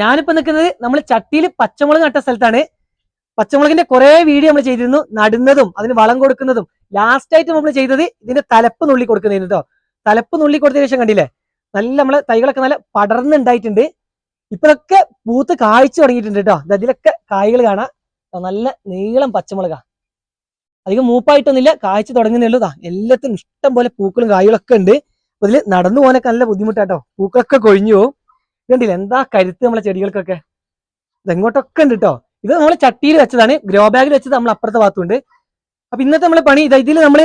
ഞാനിപ്പോ നിൽക്കുന്നത് നമ്മൾ ചട്ടിയിൽ പച്ചമുളക് നട്ട സ്ഥലത്താണ്. പച്ചമുളകിന്റെ കുറെ വീഡിയോ നമ്മൾ ചെയ്തിരുന്നു. നടുന്നതും അതിന് വളം കൊടുക്കുന്നതും. ലാസ്റ്റ് ആയിട്ട് നമ്മൾ ചെയ്തത് ഇതിന്റെ തലപ്പ് നുള്ളി കൊടുക്കുന്നതിന് കേട്ടോ തലപ്പ് നുള്ളി കൊടുത്തതിന് ശേഷം കണ്ടില്ലേ? നല്ല നമ്മളെ തൈകളൊക്കെ നല്ല പടർന്നുണ്ടായിട്ടുണ്ട്. ഇപ്പോഴൊക്കെ പൂത്ത് കായ്ച്ചു തുടങ്ങിയിട്ടുണ്ട് കേട്ടോ ഇതിലൊക്കെ കായ്കൾ കാണാം. നല്ല നീളം പച്ചമുളകാ. അധികം മൂപ്പായിട്ടൊന്നുമില്ല. കായ്ച്ചു തുടങ്ങുന്നുള്ളതാ എല്ലാത്തിനും ഇഷ്ടം പോലെ പൂക്കളും കായ്കളൊക്കെ ഉണ്ട്. അപ്പൊ ഇതിൽ നടന്നു പോകാനൊക്കെ നല്ല ബുദ്ധിമുട്ടാട്ടോ പൂക്കളൊക്കെ കൊഴിഞ്ഞു പോകും കണ്ടില്ല എന്താ കരുത്ത് നമ്മളെ ചെടികൾക്കൊക്കെ? ഇതെങ്ങോട്ടൊക്കെ ഉണ്ട് കേട്ടോ ഇത് നമ്മൾ ചട്ടിയിൽ വെച്ചതാണ് ഗ്രോ ബാഗിൽ വെച്ചത് നമ്മൾ അപ്പുറത്തെ ഭാഗത്തുണ്ട്. അപ്പൊ ഇന്നത്തെ നമ്മളെ പണി ഇതാ ഇതിൽ നമ്മൾ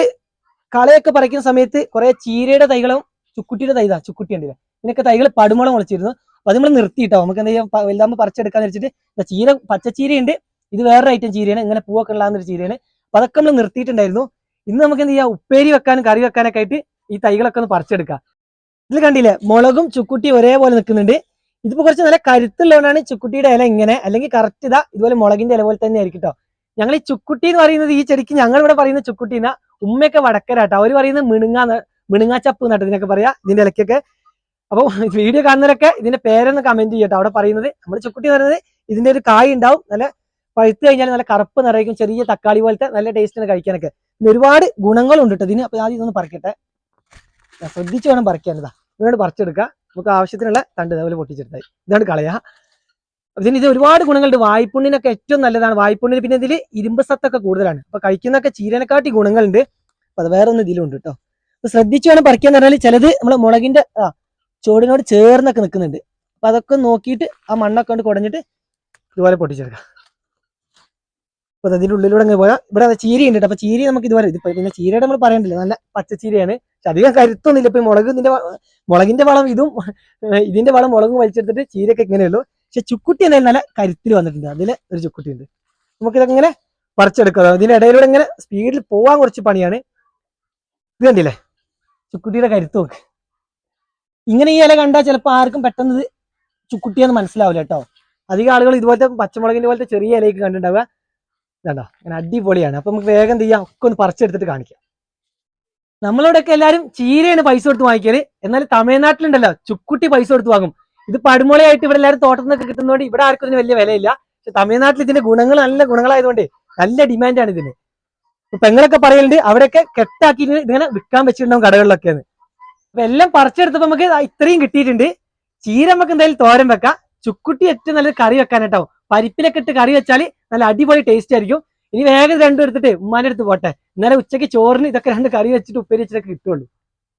കളയൊക്കെ പറിക്കുന്ന സമയത്ത് കുറെ ചീരയുടെ തൈകളും ചുക്കുട്ടിയുടെ തൈതാ ചുക്കുട്ടി ഉണ്ടല്ലേ. ഇതിനൊക്കെ തൈകൾ പടുമുളം മുളച്ചിരുന്നു. അപ്പൊ അത് നമ്മൾ നിർത്തിയിട്ടോ നമുക്ക് എന്താ ചെയ്യാം വലുതാകുമ്പോൾ പറിച്ചെടുക്കാന്ന് വെച്ചിട്ട് ചീര പച്ചച്ചീരയുണ്ട്. ഇത് വേറൊരു ഐറ്റം ചീരയാണ്. ഇങ്ങനെ പൂവൊക്കെ ഉള്ളാന്നൊരു ചീരയാണ്. അപ്പൊ അതൊക്കെ നമ്മൾ നിർത്തിയിട്ടുണ്ടായിരുന്നു. ഇന്ന് നമുക്ക് എന്ത് ചെയ്യാം ഉപ്പേരി വെക്കാനും കറി വെക്കാനൊക്കെ ആയിട്ട് ഈ തൈകളൊക്കെ ഒന്ന് പറിച്ചെടുക്കാം. ഇതിൽ കണ്ടില്ലേ മുളകും ചുക്കുട്ടി ഒരേപോലെ നിൽക്കുന്നുണ്ട്. ഇതിപ്പോ കുറച്ച് നല്ല കരുത്തുള്ളതുകൊണ്ടാണ് ചുക്കുട്ടിയുടെ ഇല ഇങ്ങനെ അല്ലെങ്കിൽ കറക്റ്റ് ഇതാ ഇതുപോലെ മുളകിന്റെ ഇല പോലെ തന്നെ ആയിരിക്കും കേട്ടോ ഞങ്ങൾ ഈ ചുക്കുട്ടി എന്ന് പറയുന്നത് ഈ ചെടിക്ക് ഞങ്ങൾ ഇവിടെ പറയുന്ന ചുക്കുട്ടി എന്നാ ഉമ്മയൊക്കെ വടക്കരാട്ടോ. അവർ പറയുന്നത് മിണുങ്ങാ മിണുങ്ങാച്ചപ്പ് എന്നിട്ട് ഇതിനൊക്കെ പറയാ ഇതിന്റെ ഇലക്കൊക്കെ. അപ്പോൾ വീഡിയോ കാണുന്നവരൊക്കെ ഇതിന്റെ പേരൊന്ന് കമന്റ് ചെയ്യട്ടോ. അവിടെ പറയുന്നത് നമ്മുടെ ചുക്കുട്ടി എന്ന് പറയുന്നത് ഇതിന്റെ ഒരു കായ് ഉണ്ടാവും നല്ല പഴുത്ത് കഴിഞ്ഞാൽ നല്ല കറുപ്പ് നിറയ്ക്കും ചെറിയ തക്കാളി പോലത്തെ നല്ല ടേസ്റ്റിന് കഴിക്കാനൊക്കെ. പിന്നെ ഒരുപാട് ഗുണങ്ങളുണ്ട് കേട്ടോ ഇതിന്. അപ്പൊ ആദ്യം ഇതൊന്ന് പറിക്കട്ടെ. ശ്രദ്ധിച്ച് വേണം പറിക്കാൻ ഇതാ. ഇതുകൊണ്ട് പറിച്ചെടുക്കുക നമുക്ക് ആവശ്യത്തിനുള്ള തണ്ട് ഇതേപോലെ പൊട്ടിച്ചെടുത്തായി ഇതാണ് കളയാ. ഇതിന് ഇത് ഒരുപാട് ഗുണങ്ങളുണ്ട്. വായ്പുണ്ണിനൊക്കെ ഏറ്റവും നല്ലതാണ്. വായ്പുണ്ണിന് പിന്നെ ഇതിൽ ഇരുമ്പ് സത്തൊക്കെ കൂടുതലാണ്. അപ്പൊ കഴിക്കുന്നൊക്കെ ചീരനെക്കാട്ടി ഗുണങ്ങളുണ്ട്. അപ്പൊ അത് വേറെ ഒന്നും ഇതിലുണ്ട് കേട്ടോ അപ്പൊ ശ്രദ്ധിച്ചു വേണം പറിക്കാന്ന് പറഞ്ഞാൽ ചിലത് നമ്മളെ മുളകിന്റെ ആ ചോടിനോട് ചേർന്നൊക്കെ നിൽക്കുന്നുണ്ട് അപ്പൊ അതൊക്കെ നോക്കിയിട്ട് ആ മണ്ണൊക്കെ കൊണ്ട് കുടഞ്ഞിട്ട് ഇതുപോലെ പൊട്ടിച്ചെടുക്കാം. അപ്പൊ അത് അതിന്റെ ഉള്ളിലൂടെ അങ്ങ് പോയാൽ ഇവിടെ ചീരയുണ്ട് അപ്പൊ ചീര നമുക്ക് ഇതുപോലെ ഇത് പിന്നെ ചീരയുടെ നമ്മൾ പറയണ്ടല്ലോ. നല്ല പച്ചച്ചീരയാണ്. അധികം കരുത്തൊന്നുമില്ല. ഇപ്പൊ മുളക് ഇതിന്റെ മുളകിന്റെ വളം ഇതും ഇതിന്റെ വളം മുളകും വലിച്ചെടുത്തിട്ട് ചീരയൊക്കെ ഇങ്ങനെയുള്ളൂ. പക്ഷെ ചുക്കുട്ടി എന്നാലും നല്ല കരുത്തിൽ വന്നിട്ടുണ്ട്. അതിലെ ഒരു ചുക്കുട്ടി ഉണ്ട് നമുക്കിതങ്ങനെ പറിച്ചെടുക്കാം. ഇതിന്റെ ഇടയിലൂടെ ഇങ്ങനെ സ്പീഡിൽ പോവാൻ കുറച്ച് പണിയാണ്. ഇത് കണ്ടില്ലേ? ചുക്കുട്ടിയുടെ കരുത്ത് നോക്ക്. ഇങ്ങനെ ഈ ഇല കണ്ടാൽ ചിലപ്പോൾ ആർക്കും പെട്ടെന്ന് ചുക്കുട്ടിയെന്ന് മനസ്സിലാവില്ല കേട്ടോ. അധികം ആളുകൾ ഇതുപോലത്തെ പച്ചമുളകിന്റെ പോലത്തെ ചെറിയ ഇലയൊക്കെ കണ്ടിട്ടുണ്ടാവുക. ഇതാണ്ടോ? അങ്ങനെ അടിപൊളിയാണ്. അപ്പൊ നമുക്ക് വേഗം ചെയ്യാം? ഒക്കെ ഒന്ന് പറിച്ചെടുത്തിട്ട് കാണിക്കാം. നമ്മളോടൊക്കെ എല്ലാരും ചീരയാണ് പൈസ കൊടുത്ത് വാങ്ങിക്കൽ. എന്നാൽ തമിഴ്നാട്ടിലുണ്ടല്ലോ ചുക്കുട്ടി പൈസ കൊടുത്ത് വാങ്ങും. ഇത് പടുമുളയായിട്ട് ഇവിടെ എല്ലാവരും തോട്ടത്തിൽ നിന്നൊക്കെ കിട്ടുന്നതുകൊണ്ട് ഇവിടെ ആർക്കും ഇതിന് വലിയ വിലയില്ല. പക്ഷെ തമിഴ്നാട്ടിൽ ഇതിന്റെ ഗുണങ്ങൾ നല്ല ഗുണങ്ങളായതുകൊണ്ട് നല്ല ഡിമാൻഡാണ് ഇതിന്. ഇപ്പൊ പെങ്ങളൊക്കെ പറയലുണ്ട് അവിടെയൊക്കെ കെട്ടാക്കി ഇങ്ങനെ വിൽക്കാൻ വെച്ചിട്ടുണ്ടാവും കടകളിലൊക്കെ അപ്പൊ എല്ലാം പറിച്ചെടുത്തപ്പോ നമുക്ക് ഇത്രയും കിട്ടിയിട്ടുണ്ട്. ചീര നമുക്ക് എന്തായാലും തോരൻ വെക്കാം. ചുക്കുട്ടി ഏറ്റവും നല്ലൊരു കറി വെക്കാനായിട്ടാവും. പരിപ്പിലൊക്കെ ഇട്ട് കറി വെച്ചാൽ നല്ല അടിപൊളി ടേസ്റ്റ് ആയിരിക്കും. ഇനി വേഗം രണ്ടും എടുത്തിട്ട് ഉമ്മാനെടുത്ത് പോട്ടെ. ഇന്നലെ ഉച്ചയ്ക്ക് ചോറിന് ഇതൊക്കെ രണ്ട് കറി വെച്ചിട്ട് ഉപ്പേരി വെച്ചിട്ടൊക്കെ കിട്ടുള്ളൂ.